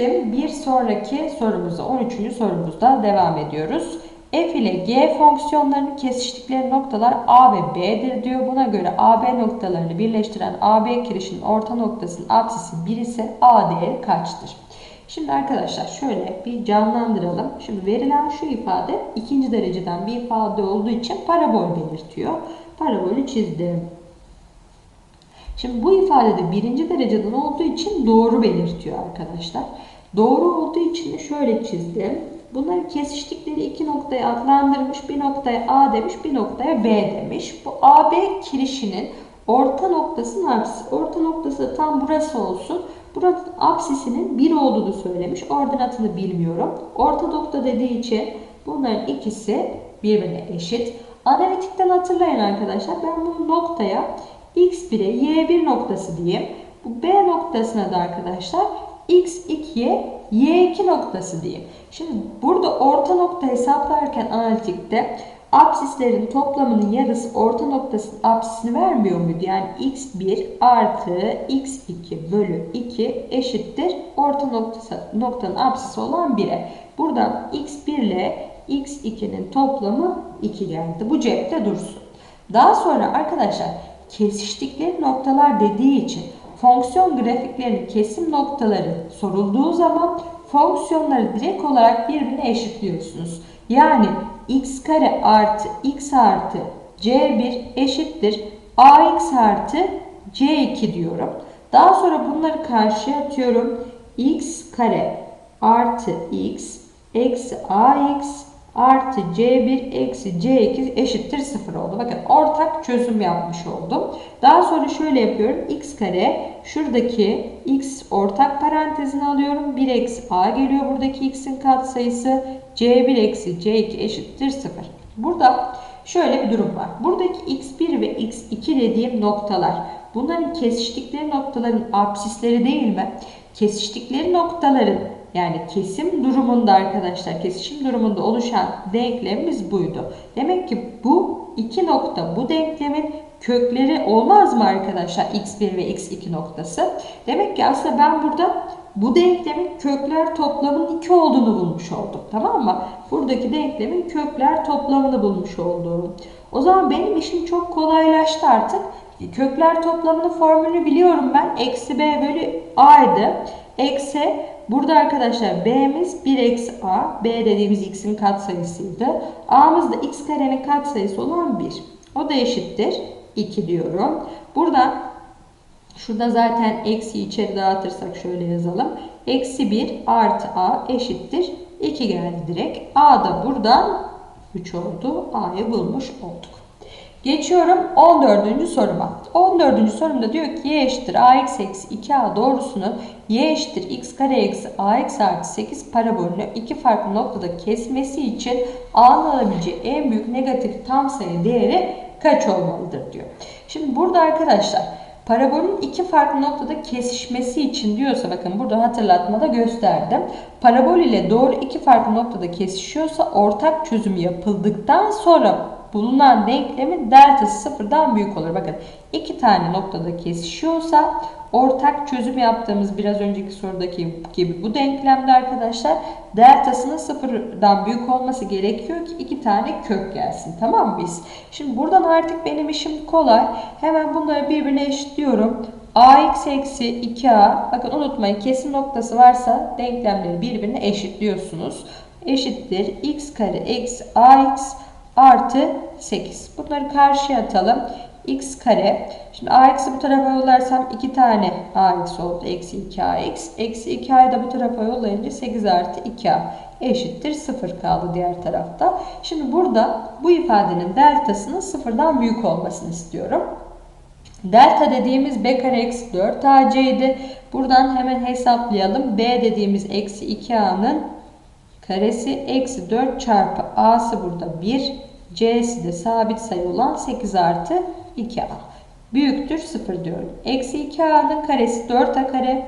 Geçtim bir sonraki sorumuza 13. sorumuzda devam ediyoruz. F ile G fonksiyonlarının kesiştikleri noktalar A ve B'dir diyor. Buna göre AB noktalarını birleştiren AB kirişinin orta noktasının apsisi 1 ise A değeri kaçtır? Şimdi arkadaşlar şöyle bir canlandıralım. Şimdi verilen şu ifade ikinci dereceden bir ifade olduğu için parabol belirtiyor. Parabolü çizdim. Şimdi bu ifadede birinci dereceden olduğu için doğru belirtiyor arkadaşlar. Doğru olduğu için şöyle çizdim. Bunları kesiştikleri iki noktaya adlandırmış. Bir noktaya A demiş, bir noktaya B demiş. Bu AB kirişinin orta noktasının apsisi. Orta noktası tam burası olsun. Buranın apsisinin 1 olduğunu söylemiş. Ordinatını bilmiyorum. Orta nokta dediği için bunların ikisi birbirine eşit. Analitikten hatırlayın arkadaşlar. Ben bu noktaya x1'e y1 noktası diyeyim. Bu b noktasına da arkadaşlar x2'ye y2 noktası diyeyim. Şimdi burada orta nokta hesaplarken analitikte apsislerin toplamının yarısı orta noktasının apsisini vermiyor muydu? Yani x1 artı x2 bölü 2 eşittir orta noktası, noktanın apsisi olan 1'e. Buradan x1 ile x2'nin toplamı 2 geldi. Bu cepte dursun. Daha sonra arkadaşlar kesiştikleri noktalar dediği için fonksiyon grafiklerinin kesim noktaları sorulduğu zaman fonksiyonları direkt olarak birbirine eşitliyorsunuz. Yani x kare artı x artı c1 eşittir ax artı c2 diyorum. Daha sonra bunları karşıya atıyorum. x kare artı x eksi ax artı c1 eksi c2 eşittir 0 oldu. Bakın ortak çözüm yapmış oldum. Daha sonra şöyle yapıyorum. x kare şuradaki x ortak parantezini alıyorum. 1 eksi a geliyor buradaki x'in katsayısı. c1 eksi c2 eşittir 0. Burada şöyle bir durum var. Buradaki x1 ve x2 dediğim noktalar bunların kesiştikleri noktaların absisleri değil mi? Kesiştikleri noktaların yani kesim durumunda arkadaşlar kesişim durumunda oluşan denklemimiz buydu. Demek ki bu iki nokta bu denklemin kökleri olmaz mı arkadaşlar x1 ve x2 noktası? Demek ki aslında ben burada bu denklemin kökler toplamının 2 olduğunu bulmuş oldum. Tamam mı? Buradaki denklemin kökler toplamını bulmuş oldum. O zaman benim işim çok kolaylaştı artık. Kökler toplamının formülünü biliyorum ben. Eksi b bölü a'ydı. Eksi burada arkadaşlar b'miz 1 eksi a. b dediğimiz x'in katsayısıydı. a'mız da x karenin katsayısı olan 1. O da eşittir. 2 diyorum. Buradan şurada zaten eksi içeri dağıtırsak şöyle yazalım. Eksi 1 artı a eşittir. 2 geldi direkt. a da buradan 3 oldu. a'yı bulmuş olduk. Geçiyorum 14. soruma. 14. sorumda diyor ki y eşittir ax eksi 2a doğrusunu y eşittir x kare eksi ax artı 8 parabolünü iki farklı noktada kesmesi için a'nın alabileceği en büyük negatif tam sayı değeri kaç olmalıdır diyor. Şimdi burada arkadaşlar parabolün iki farklı noktada kesişmesi için diyorsa bakın burada hatırlatmada gösterdim. Parabol ile doğru iki farklı noktada kesişiyorsa ortak çözüm yapıldıktan sonra bulunan denklemin deltası sıfırdan büyük olur. Bakın iki tane noktada kesişiyorsa ortak çözüm yaptığımız biraz önceki sorudaki gibi bu denklemde arkadaşlar deltasının sıfırdan büyük olması gerekiyor ki iki tane kök gelsin. Tamam mı biz? Şimdi buradan artık benim işim kolay. Hemen bunları birbirine eşitliyorum. ax eksi 2a bakın unutmayın kesim noktası varsa denklemleri birbirine eşitliyorsunuz. Eşittir x kare eksi ax artı 8. Bunları karşıya atalım. x kare. Şimdi ax'i bu tarafa yollarsam 2 tane ax oldu. Eksi 2ax. Eksi 2a'yı da bu tarafa yollayınca 8 artı 2a eşittir 0 kaldı diğer tarafta. Şimdi burada bu ifadenin deltasının sıfırdan büyük olmasını istiyorum. Delta dediğimiz b kare eksi 4 ac'ydi. Buradan hemen hesaplayalım. b dediğimiz eksi 2a'nın karesi eksi 4 çarpı a'sı burada 1 c'si de sabit sayı olan 8 artı 2a büyüktür 0 diyorum. Eksi 2a'nın karesi 4a kare.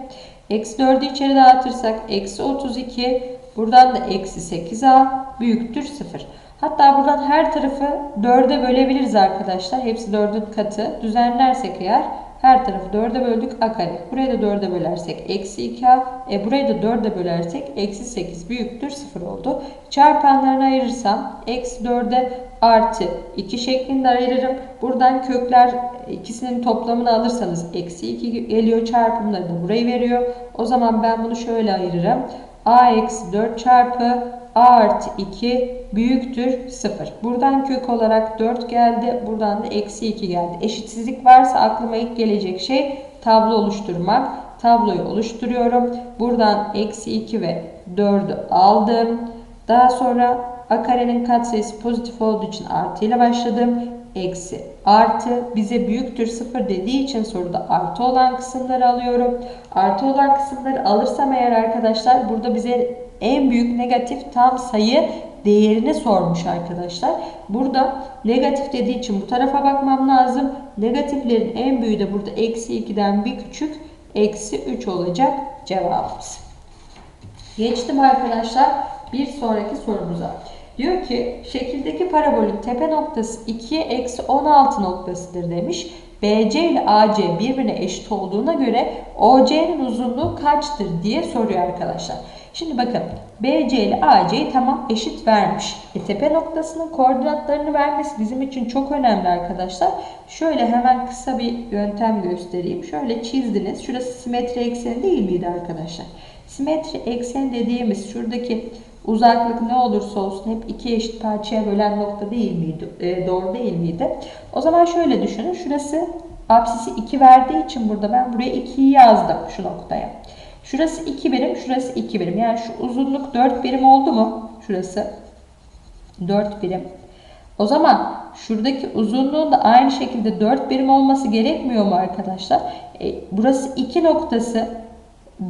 Eksi 4'ü içeri dağıtırsak eksi 32 buradan da eksi 8a büyüktür 0. Hatta buradan her tarafı 4'e bölebiliriz arkadaşlar. Hepsi 4'ün katı. Düzenlersek eğer Her tarafı 4'e böldük a kare. Burayı da 4'e bölersek eksi 2a. E burayı da 4'e bölersek eksi 8 büyüktür 0 oldu. Çarpanlarını ayırırsam eksi 4'e artı 2 şeklinde ayırırım. Buradan kökler ikisinin toplamını alırsanız eksi 2 geliyor. Çarpımları da burayı veriyor. O zaman ben bunu şöyle ayırırım. a eksi 4 çarpı a artı 2 büyüktür 0. Buradan kök olarak 4 geldi. Buradan da eksi 2 geldi. Eşitsizlik varsa aklıma ilk gelecek şey tablo oluşturmak. Tabloyu oluşturuyorum. Buradan eksi 2 ve 4'ü aldım. Daha sonra a karenin katsayısı pozitif olduğu için artı ile başladım. Eksi artı bize büyüktür 0 dediği için soruda artı olan kısımları alıyorum. Artı olan kısımları alırsam eğer arkadaşlar burada bize en büyük negatif tam sayı değerini sormuş arkadaşlar. Burada negatif dediği için bu tarafa bakmam lazım. Negatiflerin en büyüğü de burada eksi 2'den bir küçük eksi 3 olacak cevabımız. Geçtim arkadaşlar bir sonraki sorumuza. Diyor ki şekildeki parabolün tepe noktası 2'ye eksi 16 noktasıdır demiş. BC ile AC birbirine eşit olduğuna göre OC'nin uzunluğu kaçtır diye soruyor arkadaşlar. Şimdi bakın BC ile AC'yi tamam eşit vermiş. E, tepe noktasının koordinatlarını vermesi bizim için çok önemli arkadaşlar. Şöyle hemen kısa bir yöntem göstereyim. Şöyle çizdiniz. Şurası simetri ekseni değil miydi arkadaşlar? Simetri ekseni dediğimiz şuradaki uzaklık ne olursa olsun hep iki eşit parçaya bölen nokta değil miydi? E, doğru değil miydi? O zaman şöyle düşünün. Şurası apsisi 2 verdiği için burada ben buraya 2'yi yazdım şu noktaya. Şurası 2 birim, şurası 2 birim. Yani şu uzunluk 4 birim oldu mu? Şurası 4 birim. O zaman şuradaki uzunluğun da aynı şekilde 4 birim olması gerekmiyor mu arkadaşlar? E, burası 2 noktası.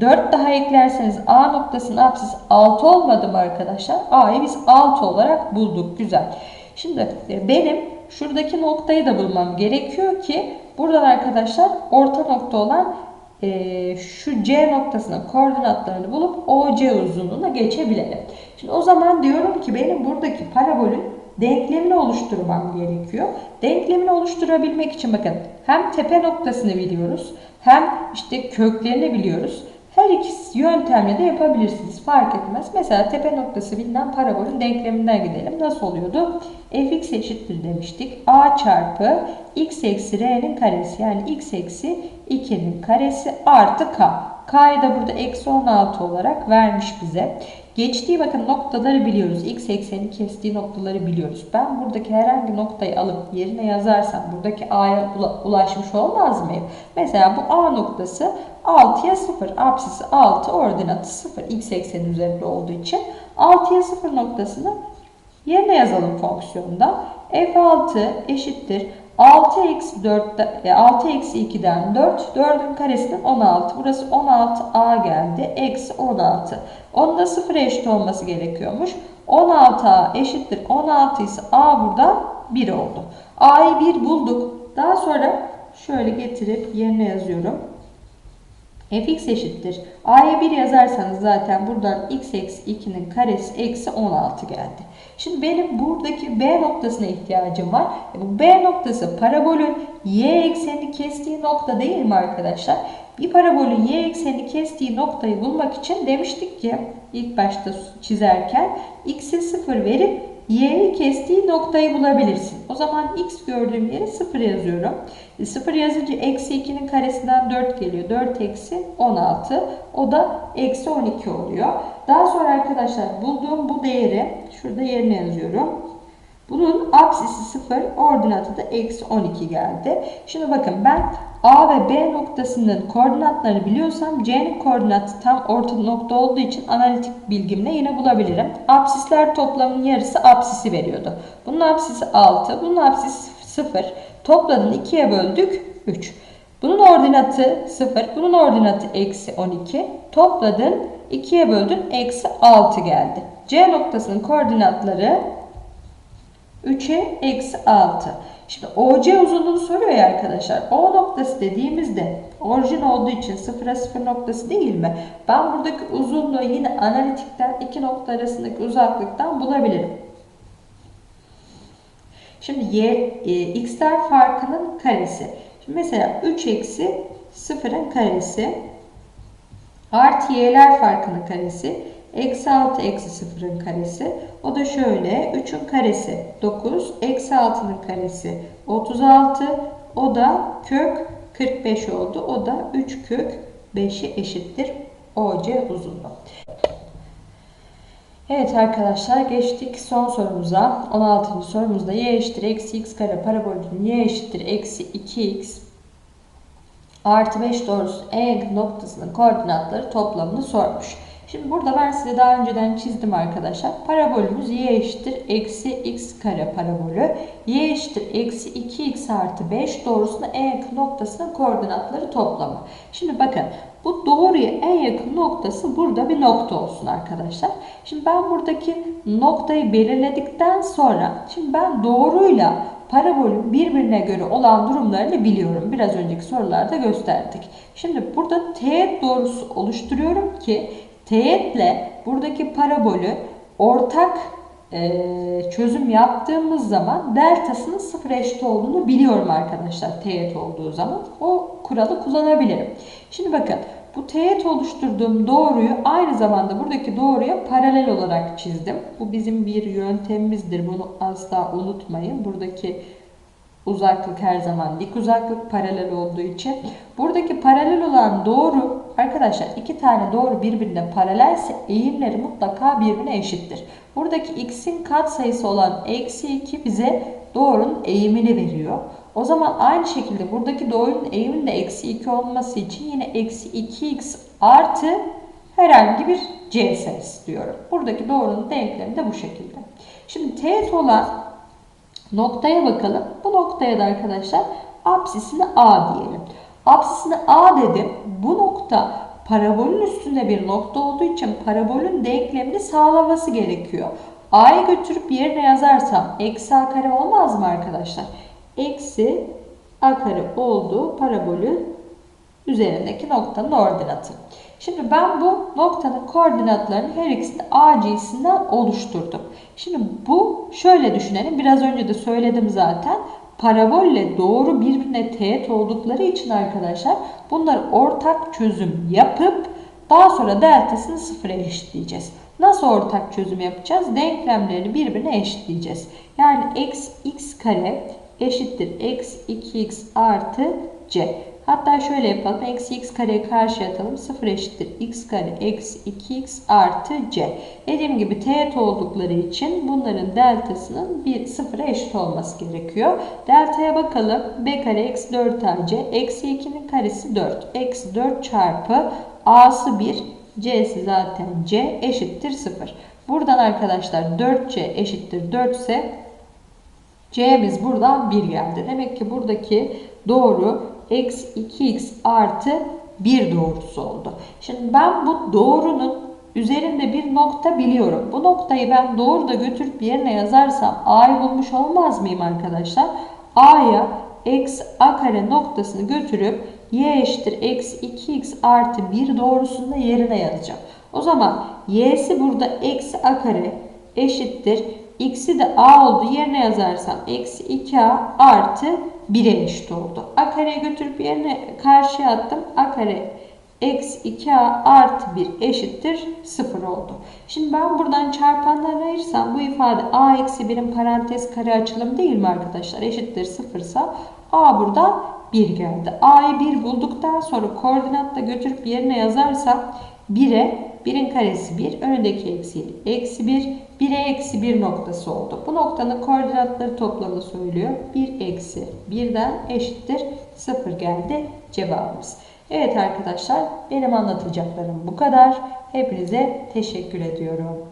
4 daha eklerseniz A noktasının apsisi 6 olmadı mı arkadaşlar? A'yı biz 6 olarak bulduk. Güzel. Şimdi e, benim şuradaki noktayı da bulmam gerekiyor ki buradan arkadaşlar orta nokta olan e, şu C noktasının koordinatlarını bulup OC uzunluğuna geçebilelim. Şimdi o zaman diyorum ki benim buradaki parabolün denklemini oluşturmam gerekiyor. Denklemini oluşturabilmek için bakın hem tepe noktasını biliyoruz hem işte köklerini biliyoruz. Her ikisi yöntemle de yapabilirsiniz. Fark etmez. Mesela tepe noktası bilinen parabolün denkleminden gidelim. Nasıl oluyordu? fx eşittir demiştik. a çarpı x eksi r'nin karesi. Yani x eksi 2'nin karesi artı k. K'yı da burada eksi 16 olarak vermiş bize. Geçtiği bakın noktaları biliyoruz. X ekseni kestiği noktaları biliyoruz. Ben buradaki herhangi noktayı alıp yerine yazarsam buradaki A'ya ulaşmış olmaz mıyım? Mesela bu A noktası 6'ya 0. Apsisi 6, ordinatı 0. X ekseni üzerinde olduğu için 6'ya 0 noktasını yerine yazalım fonksiyonda. F6 eşittir 6 eksi 4, 6 eksi 2'den 4, 4'ün karesinden 16. Burası 16a geldi. Eksi 16. Onda 0 eşit olması gerekiyormuş. 16a eşittir 16 ise a burada 1 oldu. a'yı 1 bulduk. Daha sonra şöyle getirip yerine yazıyorum fx eşittir. a'ya 1 yazarsanız zaten buradan x eksi 2'nin karesi eksi 16 geldi. Şimdi benim buradaki B noktasına ihtiyacım var. E, bu B noktası parabolün y eksenini kestiği nokta değil mi arkadaşlar? Bir parabolün y eksenini kestiği noktayı bulmak için demiştik ki ilk başta çizerken x'e 0 verip y'yi kestiği noktayı bulabilirsin. O zaman x gördüğüm yere 0 yazıyorum. 0 e, yazınca eksi 2'nin karesinden 4 geliyor. 4 eksi 16. O da eksi 12 oluyor. Daha sonra arkadaşlar bulduğum bu değeri şurada yerine yazıyorum. Bunun apsisi 0, ordinatı da eksi 12 geldi. Şimdi bakın ben A ve B noktasının koordinatlarını biliyorsam C'nin koordinatı tam orta nokta olduğu için analitik bilgimle yine bulabilirim. Apsisler toplamının yarısı apsisi veriyordu. Bunun apsisi 6, bunun apsisi 0. Topladın 2'ye böldük 3. Bunun ordinatı 0, bunun ordinatı eksi 12. Topladın 2'ye böldün eksi 6 geldi. C noktasının koordinatları 3'e eksi 6. Şimdi OC uzunluğunu soruyor ya arkadaşlar. O noktası dediğimizde orijin olduğu için 0'a 0 noktası değil mi? Ben buradaki uzunluğu yine analitikten iki nokta arasındaki uzaklıktan bulabilirim. Şimdi y, e, x'ler farkının karesi. Şimdi mesela 3 eksi 0'ın karesi artı y'ler farkının karesi eksi 6 eksi 0'ın karesi. O da şöyle 3'ün karesi 9 eksi 6'nın karesi 36 o da kök 45 oldu. O da 3 kök 5'i eşittir OC uzunluğu. Evet arkadaşlar geçtik son sorumuza. 16. sorumuzda y eşittir eksi x kare parabolünün y eşittir eksi 2x artı 5 doğrusu yakın noktasının koordinatları toplamını sormuş. Şimdi burada ben size daha önceden çizdim arkadaşlar. Parabolümüz y eşittir eksi x kare parabolü. y eşittir eksi 2x artı 5 doğrusuna en yakın noktasının koordinatları toplamı. Şimdi bakın bu doğruya en yakın noktası burada bir nokta olsun arkadaşlar. Şimdi ben buradaki noktayı belirledikten sonra şimdi ben doğruyla parabolün birbirine göre olan durumlarını biliyorum. Biraz önceki sorularda gösterdik. Şimdi burada teğet doğrusu oluşturuyorum ki teğetle buradaki parabolü ortak e, çözüm yaptığımız zaman deltasının sıfır eşit olduğunu biliyorum arkadaşlar teğet olduğu zaman. O kuralı kullanabilirim. Şimdi bakın bu teğet oluşturduğum doğruyu aynı zamanda buradaki doğruya paralel olarak çizdim. Bu bizim bir yöntemimizdir. Bunu asla unutmayın. Buradaki uzaklık her zaman dik uzaklık paralel olduğu için. Buradaki paralel olan doğru arkadaşlar iki tane doğru birbirine paralelse eğimleri mutlaka birbirine eşittir. Buradaki x'in katsayısı olan eksi 2 bize doğrunun eğimini veriyor. O zaman aynı şekilde buradaki doğrunun eğiminin de eksi 2 olması için yine eksi 2x artı herhangi bir c sayısı diyorum. Buradaki doğrunun denklemi de bu şekilde. Şimdi teğet olan noktaya bakalım. Bu noktaya da arkadaşlar apsisine a diyelim. Apsisine a dedim. Bu nokta parabolün üstünde bir nokta olduğu için parabolün denklemini sağlaması gerekiyor. a'yı götürüp yerine yazarsam eksi a kare olmaz mı arkadaşlar? Eksi a kare olduğu parabolün üzerindeki noktanın ordinatı. Şimdi ben bu noktanın koordinatlarını her ikisini A cinsinden oluşturdum. Şimdi bu şöyle düşünelim. Biraz önce de söyledim zaten. Parabolle doğru birbirine teğet oldukları için arkadaşlar bunları ortak çözüm yapıp daha sonra deltasını sıfıra eşitleyeceğiz. Nasıl ortak çözüm yapacağız? Denklemlerini birbirine eşitleyeceğiz. Yani x, x kare eşittir eksi 2x artı c. Hatta şöyle yapalım. Eksi x kareyi karşıya atalım. 0 eşittir x kare eksi 2x artı c. Dediğim gibi teğet oldukları için bunların deltasının bir sıfıra eşit olması gerekiyor. Deltaya bakalım. b kare eksi 4ac eksi 2'nin karesi 4. Eksi 4 çarpı a'sı 1 c'si zaten c eşittir 0. Buradan arkadaşlar 4c eşittir 4 ise c'miz buradan 1 geldi. Demek ki buradaki doğru eksi 2x artı 1 doğrusu oldu. Şimdi ben bu doğrunun üzerinde bir nokta biliyorum. Bu noktayı ben doğru da götürüp yerine yazarsam a'yı bulmuş olmaz mıyım arkadaşlar? a'ya eksi a kare noktasını götürüp y eşittir eksi 2x artı 1 doğrusunda yerine yazacağım. O zaman y'si burada eksi a kare eşittir. x'i de a oldu yerine yazarsam eksi 2a artı 1'e eşit oldu. A kareyi götürüp yerine karşıya attım. A kare eksi 2a artı 1 eşittir 0 oldu. Şimdi ben buradan çarpanlarını ayırsam bu ifade a eksi 1'in parantez kare açılım değil mi arkadaşlar? Eşittir 0 ise a burada 1 geldi. a'yı 1 bulduktan sonra koordinatta götürüp yerine yazarsam 1'e 1'in karesi 1, önündeki eksi eksi 1, 1'e eksi 1 noktası oldu. Bu noktanın koordinatları toplamı söylüyor. 1 eksi 1'den eşittir 0 geldi cevabımız. Evet arkadaşlar benim anlatacaklarım bu kadar. Hepinize teşekkür ediyorum.